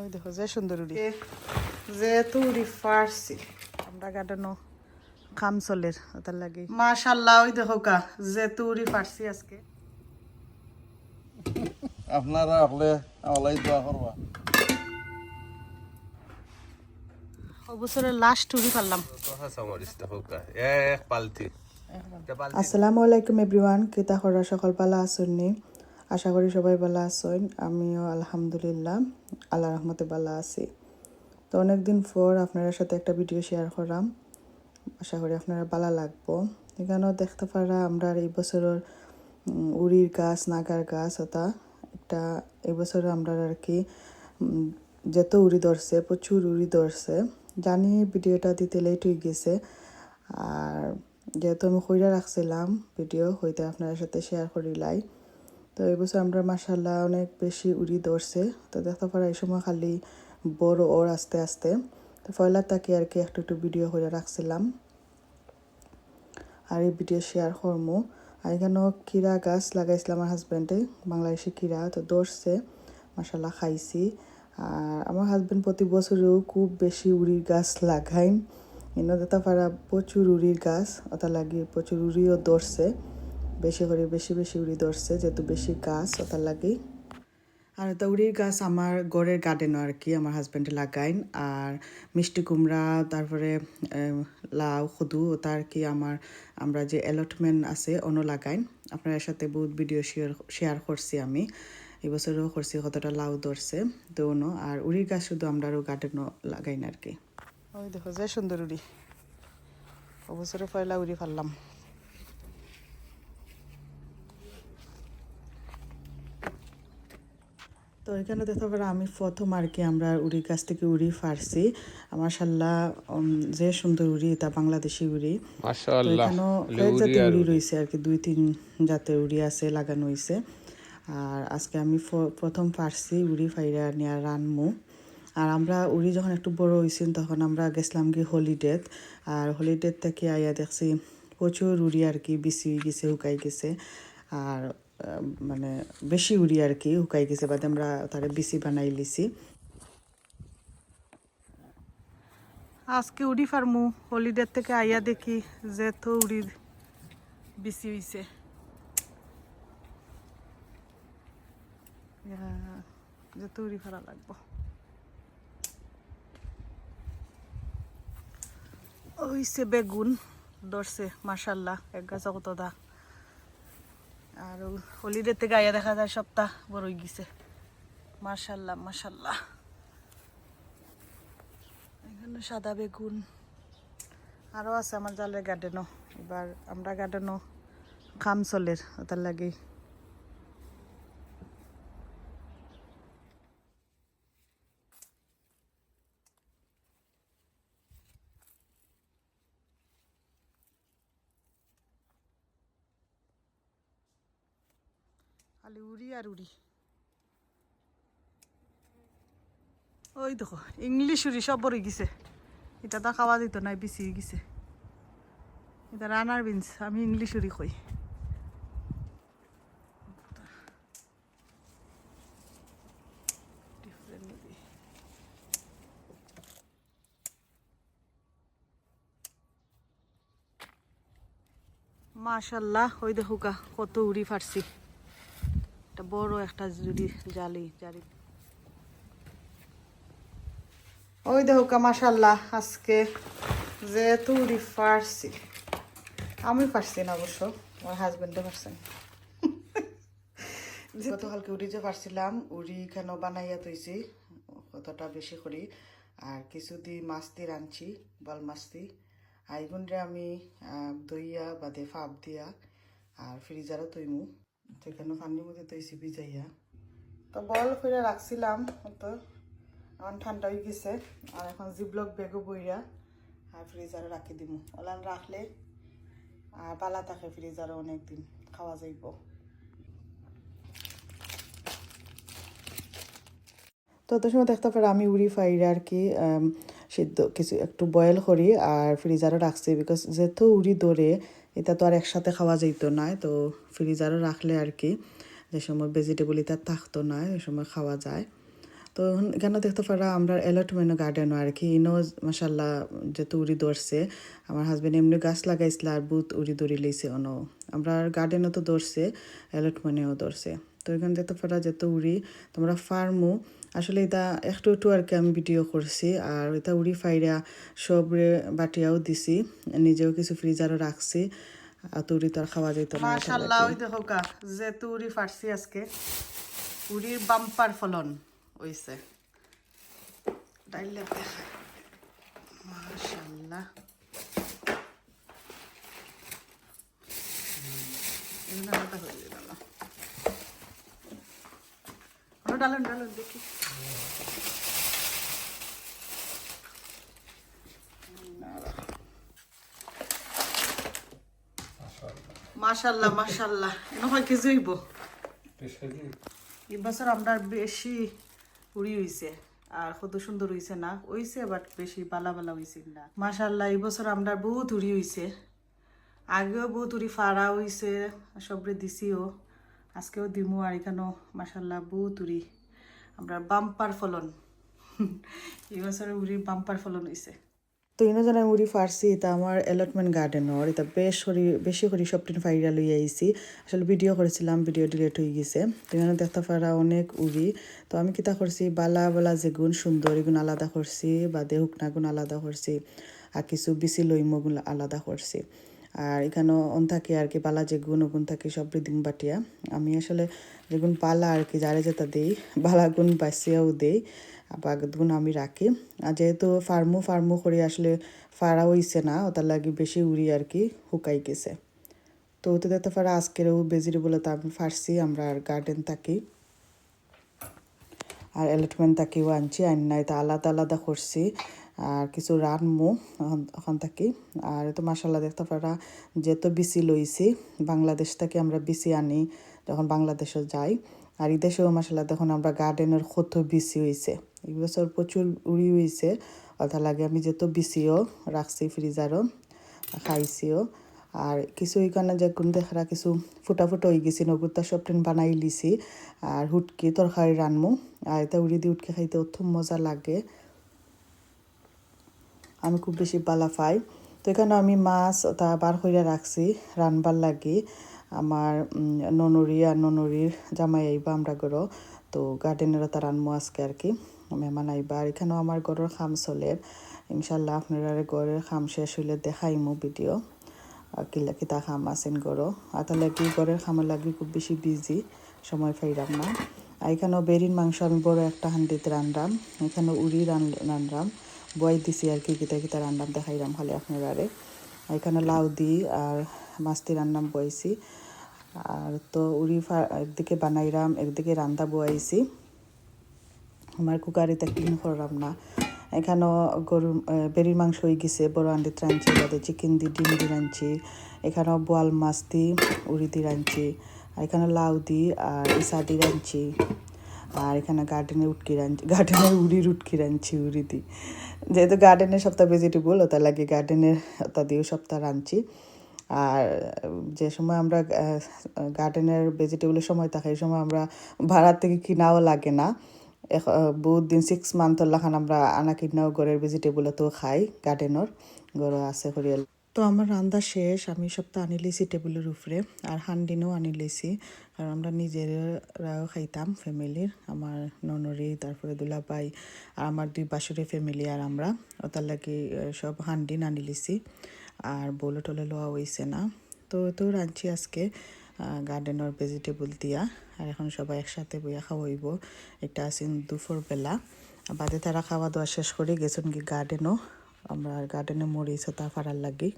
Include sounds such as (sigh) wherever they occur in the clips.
ওই দেখো যে সুন্দর উড়ি যে তুড়ি ফার্সি। আমরা গার্ডেনও খাম চলের ওটার লাগে। মাশাল্লাহ ওই দেখো কা যে তুড়ি ফার্সি আজকে। আপনারা আপনি আমালাই দোয়া করবা। অবসরের লাস্ট টুরি পারলাম। আসসালামু আলাইকুম এভরিওয়ান কিতা খরা সকল পালা আসুননি আশা করি সবাই ভালো আছেন। আমিও আলহামদুলিল্লাহ আল্লাহ রহমতে ভালো আছি। তো অনেকদিন পর আপনাদের সাথে একটা ভিডিও শেয়ার করলাম। আশা করি আপনারা ভালো লাগবো। এখানেও দেখতে পারা আমরা এই বছরের উড়ির গাছ, নাগার গাছ ওটা একটা এই বছর আমরা আর কি যেত উড়ি ধরছে, প্রচুর উড়ি ধরছে। জানি ভিডিওটা দিতে লেট হয়ে গেছে। আর যেহেতু আমি কইরা রাখছিলাম ভিডিও হইতে আপনার সাথে শেয়ার করিলাই। তো এই বছর আমরা মাসাল্লাহ অনেক বেশি উড়ি ধরছে তো দেখতে পারা এই সময় খালি বড় ওর আস্তে আস্তে। তো পয়লা তাকে আর কি একটু একটু ভিডিও করে রাখছিলাম। আর এই ভিডিও শেয়ার করমু। আর এখানেও কিরা গাছ লাগাইছিলাম আমার হাজব্যান্ডে বাংলাদেশি কিরা। তো ধরছে মাসাল্লাহ খাইছি। আর আমার হাজব্যান্ড প্রতি বছরেও খুব বেশি উড়ির গাছ লাগাইন এনে দেখতে পারা প্রচুর উড়ির গাছ ওটা লাগিয়ে প্রচুর উড়িও ধরছে বেশি করে বেশি বেশি উড়ি ধরছে যেহেতু বেশি গাছ ওটা লাগি আর দৌড়ির গাছ আমার গড়ের গার্ডেনও আর কি আমার হাজব্যান্ডে লাগাইন। আর মিষ্টি কুমড়া তারপরে লাউ খুদু আর কি আমার আমরা যে অ্যালটমেন্ট আছে অন্য লাগাইন। আপনার সাথে বহুত ভিডিও শেয়ার শেয়ার করছি আমি। এবছরও করছি কতটা লাউ ধরছে তো অন্য আর উড়ির গাছ শুধু আমরা আরও গার্ডেনও লাগাইন আর কি। ওই দেখো যে সুন্দর উড়ি। অবসরে পয়লা উড়ি ফারলাম তো এখানে দেখতে পারা আমি প্রথম আর কি আমরা উড়ির কাছ থেকে উড়ি ফারছি আমার সাল্লাহ যে সুন্দর উড়ি এটা বাংলাদেশি উড়ি। তো এখানেও কয়েক জাতের উড়ি রয়েছে আর কি দুই তিন জাতের উড়ি আছে লাগানো হয়েছে আর আজকে আমি প্রথম ফারছি উড়ি ফাইরা নিয়ে রানমু। আর আমরা উড়ি যখন একটু বড় হয়েছি তখন আমরা গেছিলাম কি হলিডেত আর হলিডেত থেকে আইয়া দেখছি প্রচুর উড়ি আর কি হয়ে গেছে শুকাই গেছে। আর মানে বেশি উড়ি আর কি শুকাই গেছে, বাদে আমরা তারে বিসি বানাই লিছি। আজকে উড়ি ফার্মু, হলিডে থেকে আইয়া দেখি যে তো উড়ির বেশি হইছে। যে উড়ি ফারা লাগবো। হইছে বেগুন, ধরছে মার্শাল্লাহ এক গাছ কত দা আর হলিডে থেকে আইয়া দেখা যায় সপ্তাহ বড়ই গেছে। মার্শাল্লা মার্শাল্লাহ এখানে সাদা বেগুন। আরও আছে আমার জালের গার্ডেনও এবার আমরা গার্ডেনও খাম চলের ওটার লাগে খালি উড়ি আর উড়ি। ওই দেখো, ইংলিশ উড়ি সব বড় গেছে। এটা তো খাওয়া দিত নাই বেশি গেছে। এটা রানার বিনস, আমি ইংলিশ উড়ি কই। মাশাল্লাহ, ওই দেখো কা কত উড়ি একটা বড় একটা জুড়ি জালি জালি। ওই দেখো কা মাশাল্লাহ আজকে যেহেতু উড়ি ফারছি আমি পারছি না অবশ্য আমার হাজবেন্ডও পারছেন (laughs) গতকালকে উড়ি যে পারছিলাম উড়ি কেন বানাইয়া তৈছি কতটা বেশি করি আর কিছু দি মাছ দি রাঁধছি বল মাছ দি। আইগুনরে আমি দইয়া বাদে ফাপ দিয়া আর ফ্রিজারও তৈমু সেখানে পানির মধ্যে তৈছি ভিজাইয়া। তো বল করে রাখছিলাম, তো এখন ঠান্ডা হয়ে গেছে। আর এখন জিবলক বেগও বইরা আর ফ্রিজারে রাখি দিমু। ওলান রাখলে আর পালা থাকে ফ্রিজারে অনেক দিন খাওয়া যাইব। তো তোর সময় দেখতে পারো আমি উড়ি ফাইরে আর কি সিদ্ধ কিছু একটু বয়েল করি আর ফ্রিজারও রাখছি বিকজ যেহেতু উড়ি দৌড়ে এটা তো আর একসাথে খাওয়া যাইতো না, তো ফ্রিজারও রাখলে আর কি, যে সময় ভেজিটেবল এটা থাকতো না, ওই সময় খাওয়া যায়। তো এখানে দেখতে পারা, আমরা অ্যালটমেন্ট গার্ডেনও আর কি ইনো মাসাল্লাহ যেহেতু উড়ি ধরছে আমার হাজব্যান্ড এমনি গাছ লাগাইছিল আর বুত উড়ি ধরি লইছে অনো। আমরা গার্ডেনও তো ধরছে অ্যালটমেন্টেও ধরছে তো এখানে দেখতে পারা যেহেতু উড়ি, তোমরা ফার্মও আসলে এটা একটু একটু আর কি আমি ভিডিও করছি। আর এটা উড়ি ফাইরা সবরে বাটিয়াও দিছি নিজেও কিছু ফ্রিজারও রাখছি। আর তো উড়ি তো আর খাওয়া যেত না মাশাল্লাহ ওই দেখো কা উড়ি ফাটছি আজকে উড়ির বাম্পার ফলন হইছে। ডাইলে ডালুন ডালুন দেখি। মাশাল্লাহ মাশাল্লাহ এনে হয় কিছু হইব এবছর আমরা বেশি উড়ি হইছে আর কত সুন্দর হইছে না? হইছে বাট বেশি বালা বালা হইছে না। মাশাল্লাহ এবছর আমরা বহুত উড়ি হইছে। আগেও বহুত উড়ি ফাড়া হইছে সবরে দিছিও। আজকেও দিমু আর এখানেও মাশাল্লাহ বহুত উড়ি। আমরা বাম্পার ফলন। (laughs) এবছর উড়ির বাম্পার ফলন হইছে। তো ইনো জানাই উড়ি ফারছি এটা আমার অ্যালটমেন্ট গার্ডেনর এটা বেশ করি বেশি করে সবটিন ফাইরা লই আইছি। আসলে ভিডিও করেছিলাম ভিডিও ডিলেট হয়ে গেছে। তো এখানে দেখতে পারা অনেক উড়ি। তো আমি কিতা করছি, বালা বালা যে গুণ সুন্দর, এগুণ আলাদা করছি, বা দেহুকনা গুণ আলাদা করছি, আর কিছু বিচি লইমগুলো আলাদা করছি। আর এখানেও অন থাকে আর কি, পালা যে গুণ ওগুণ থাকে, সব দিন বাটিয়া। আমি আসলে যেগুন পালা আর কি, যারে যেটা দেই বালা গুণ বাঁচিয়াও দেই আবার গুণ আমি রাখি। আর যেহেতু ফার্মু ফার্মু করে আসলে ফাড়া হইছে না, ওটার লাগে বেশি উড়ি আর কি শুকাই গেছে। তো ওতে দেখতে পারা আজকেরও ভেজিটেবল তো আমি ফার্সি আমরা আর গার্ডেন থাকি। আর এলটমেন্ট তাকেও আনছি আন নাই তা আলাদা আলাদা করছি। আর কিছু রানমু ওখান থাকি। আর তো মাসাল্লাহ দেখতে পারা, যেহেতু বিসি লইছি, বাংলাদেশ থেকে আমরা বিসি আনি যখন বাংলাদেশে যাই। আর এই দেশেও মাসাল্লাহ তখন আমরা গার্ডেনের কত বিসি হয়েছে এই বছর প্রচুর উড়ি হয়েছে অর্থাৎ লাগে আমি যেহেতু বিসিও রাখছি ফ্রিজারও খাইছিও। আর কিছু এখানে যে কোন দেখা কিছু ফুটা ফুটা হয়ে গেছি নগুরটা সব ট্রেন বানাই লিছি। আর হুটকি তরকারি রানমু, আর এটা উড়ি দিয়ে উটকে খাইতে অত মজা লাগে। আমি খুব বেশি বালা পাই। তো এখানে আমি মাছ তা বার করে রাখছি, রানবার লাগি। আমার ননরি আর ননরির জামাই আইবা আমরা গরো। তো গার্ডেনেরও তার আনমো আজকে আর কি মেহমান আইবা। আর এখানেও আমার গরুর খাম চলে। ইনশাল্লাহ আপনারা গরের খাম শেষ হইলে দেখাইমো ভিডিও। কিলা কিতা খাম আছেন গরো। আর তাহলে কি গরের খামের লাগি খুব বেশি বিজি সময় পাইরাম না। আর এখানেও বেরির মাংস আমি বড় একটা হান্ডিতে রান্নাম এখানে উড়ি রান রান্নাম বয় দিছি আর কি কিতা কিতা রান্নাম দেখাইরাম খালি আপনারা আর এখানে লাউ দি আর মাছটি রান্নাম বইছি আর তো উড়ি একদিকে বানাইরাম, একদিকে রান্দা বয়াইছি আমার কুকারিতে ক্লিন করলাম না। এখানেও গরুর বেরির মাংস হয়ে গেছে, বড় আন্ডিত রাঁধছি তাতে চিকেন দি, ডিম দি রাঁধছি। এখানেও বোয়াল মাছ দি উড়ি দি রাঁধছি। এখানে লাউ দি আর ইসা দি রাঁধছি। আর এখানে গার্ডেনে উটকি রাঁধছি গার্ডেনের উড়ির উটকি রাঁধছি উড়ি দি যেহেতু গার্ডেনের সপ্তাহ ভেজিটেবল ওটা লাগে গার্ডেনের ওটা দিয়েও সপ্তাহ রাঁধছি। আর যে সময় আমরা গার্ডেনের ভেজিটেবলের সময় থাকে, এই সময় আমরা ভাড়া থেকে কিনাও লাগে না। বহুত দিন সিক্স মান্থর লাখান আমরা আনা কিনাও ঘরের ভেজিটেবল তো খাই গার্ডেনর ঘর আছে করিয়াল তো আমার রান্না শেষ, আমি সপ্তাহ আনি লিছি টেবিলের উপরে, আর হান্ডিনও আনি লিছি। কারণ আমরা নিজেরাও খাইতাম, ফ্যামিলির, আমার ননরি, তারপরে দুলাবাই আর আমার দুই বাসুরের ফ্যামিলি আর আমরা। ওটার লাগি সব হান্ডিন আনি লিছি, আর বলে টলে লওয়া হয়েছে না। তো তো রাঁধছি আজকে গার্ডেনের ভেজিটেবল দিয়া, আর এখন সবাই একসাথে বইয়া খাওয়াইব। এটা আছেন দুপুর বেলা বাদে তারা খাওয়া দাওয়া শেষ করে গেছেন কি গার্ডেনও আমরা গার্ডেনে মরিচ তা ফাড়ার লাগি।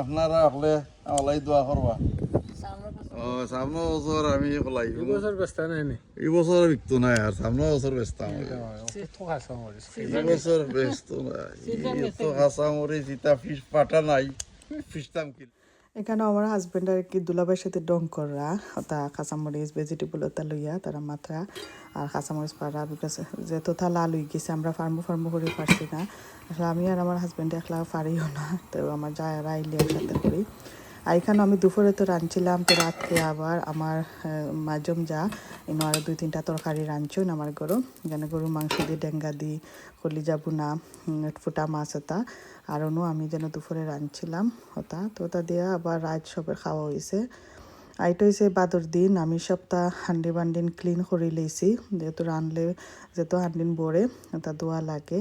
আপনারা আপলে আমালাই দোয়া করবা। ও সামনে বছর আমি খোলাই বছর ব্যস্ত নাই নি? এই বছর বিকতো নাই আর সামনে বছর ব্যস্ত আমি থকা চামৰিছ এই বছর ব্যস্ত নাই। তো কাঁচা মরি সীতা ফিস পাটা নাই। এখানে আমার হাজবেন্ড আর কি দুলাবের সাথে ডং করা তা কাঁচামরিচ ভেজিটেবল ওটা লইয়া তারা মাত্রা। আর কাঁচামরিচ পাড়া বিকজ যেহেতু লাল হয়ে গেছে, আমরা ফার্মো ফার্মো করে পারছি না। আসলে আমি আর আমার হাজবেন্ড একলা পারিও না। তো আমার যায় আইলে একসাথে করি। আর এখানে আমি দুপুরে তো রাঁধছিলাম তো রাত্রে আবার আমার মাজম যা আরও দুই তিনটা তরকারি রাঁধছুন আমার গরু। এখানে গরু মাংস দিয়ে ডেঙ্গা দি কলিজা বুনা উম, ফুটা মাছ ওটা। আর অন্য আমি যেন দুপুরে রাঁধছিলাম ওটা তো ওটা দিয়ে আবার রাত সবের খাওয়া হয়েছে আর এটা হয়েছে বাদর দিন আমি সপ্তাহ হান্ডি বান্ডিন ক্লিন করে লইছি। যেহেতু রানলে যেহেতু হান্ডিন বড়ে ওটা দোয়া লাগে।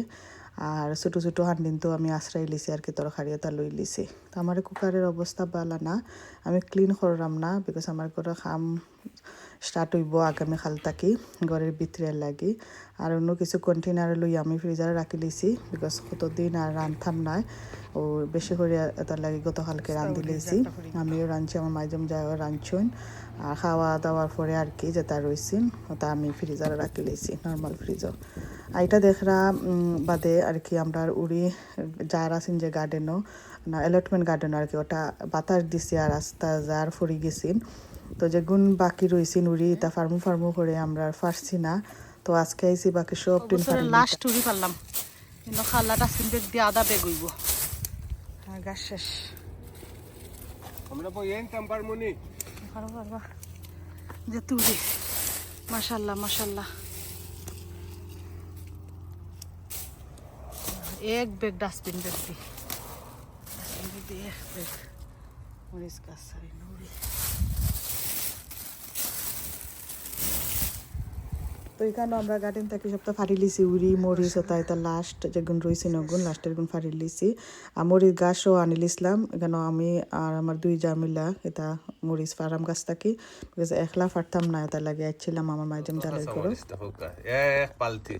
আর ছোটো ছোটো হান্ডিন তো আমি আশ্রয় লিছি আর কি, তরকারি এটা লই লিছি। তো আমার কুকারের অবস্থা বালা না। আমি ক্লিন করলাম না বিকজ আমার ঘরে খাম স্টার্ট হইব আগামী খাল থাকি ঘরের ভিতরে লাগি। আর অন্য কিছু কন্টেনার লই আমি ফ্রিজারে রাখি লিছি বিকজ কতদিন আর রান্ধাম নাই। ও বেশি করে এটা লাগি গতকালকে রান্ধি লিছি আমিও রাঁধছি আমার মাইজম যাও রাঁধছুন। আর খাওয়া দাওয়ার পরে আর কি যেটা রয়েছেন ওটা আমি ফ্রিজারে রাখি লিছি নর্মাল ফ্রিজও আর এটা দেখরা বাদে আর কি আমরা উড়ি যার আছেন যে গার্ডেনও না অ্যালটমেন্ট গার্ডেন আর কি ওটা বাতাস দিছি আর রাস্তা যার ফুরি গেছিন তো যেগুন বাকি রয়েছেন উড়ি তা ফার্মু ফার্মু করে আমরা আর পারছি না। তো আজকে আইসি বাকি সব টিন লাস্ট উড়ি পারলাম। কিন্তু খাল্লা ডাস্টবিন বেগ দিয়ে আদা বেগ হইব। গাছ শেষ। আমরা বইয়েন টেম্পার মনি পারো পারবা যে তুরি মাশাল্লাহ মাশাল্লাহ। এক বেগ ডাস্টবিন বেগ দি ডাস্টবিন দিয়ে এক বেগ। মরিচ গাছ সারি নুরি তো এখানে আমরা গার্ডেন থেকে সপ্তাহ ফাড়ি লিছি উড়ি মরিচ ওটা এটা লাস্ট যেগুন রয়েছে নগুন লাস্টের গুণ ফাড়ি লিছি। আর মরিচ গাছও আনি লিছিলাম এখানে আমি আর আমার দুই যা মিলা এটা মরিচ ফার্ম গাছ থাকি বিকজ একলা ফাটতাম না এটা লাগে আইছিলাম আমার মাঝে জালের করো। এক পালতি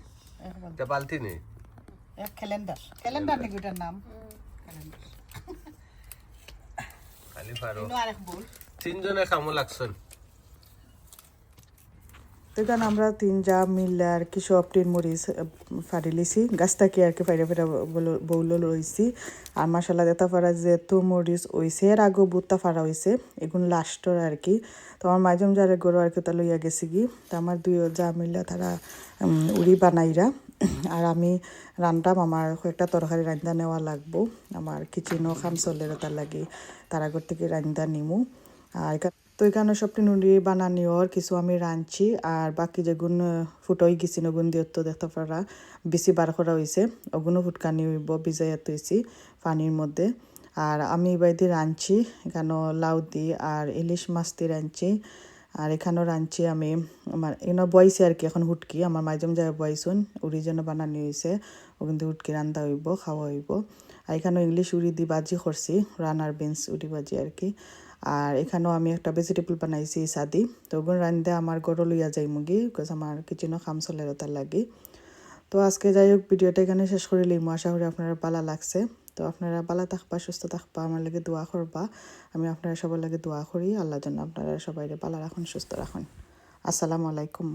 এটা পালতি নেই? এক ক্যালেন্ডার ক্যালেন্ডার নাকি ওটার নাম? খালি পারো তিনজনে কামো লাগছেন এখানে আমরা তিন যা মিললে আর কি সব টিন মরিচ ফাড়ি লিছি। গাছ থাকি আর কি ফাইডে ফাইডে বৌল রয়েছি আর মশলা দেতা ফাড়া যেহেতু মরিচ হইছে, এর আগেও বুটটা ফাড়া হয়েছে এগুলো লাস্টর আর কি। তো আমার মাঝম যারে গরু আর কি তা লইয়া গেছি কি তো আমার দুই যা মিললে তারা উড়ি বানাইরা। আর আমি রান্ধাম আমার কয়েকটা তরকারি রান্ধা নেওয়া লাগবো। আমার কিচেনও খাম চলে তার লাগে। তার আগর থেকে রান্ধা নিমু। আর তো এখানে সব নুড়ি বানানিওর কিছু আমি রাঁধছি, আর বাকি যেগুন ফুটই গেছি নগুন দিয়ে তো দেখতে পারা, বেশি বার করা হয়েছে ওগুলো ফুটকানি হইব, ভিজাইয়া তৈছি পানির মধ্যে। আর আমি এবার দিয়ে রাঁধছি এখানে লাউ দি, আর ইলিশ মাছ দিয়ে রাঁধছি। আর এখানেও রাঁধছি আমি, আমার এখানে বয়সে আর কি, এখন হুটকি, আমার মাঝম যায় বয়সুন উড়ি যেন বানানি হয়েছে ও কিন্তু হুটকি রান্ধা হইব, খাওয়া হইব। এখানেও ইংলিশ উড়ি দি বাজি করছি রানার বিনস উড়ি বাজি আর কি। আর এখানেও আমি একটা ভেজিটেবল বানাইছি সাদি। তো ওগুলো রান্ধতে আমার গরু লইয়া যাই মুগি বিকজ আমার কিচেনও খাম চলে তার লাগি। তো আজকে যাই হোক, ভিডিওটা এখানে শেষ করে লইমু। আশা করি আপনারা ভালো লাগছে। তো আপনারা ভালো থাকবা, সুস্থ থাকবা, আমার লাগে দোয়া করবা। আমি আপনারা সবার লাগে দোয়া করি। আল্লাহ জন্য আপনারা সবাই ভালো রাখুন, সুস্থ রাখুন। আসসালামু আলাইকুম।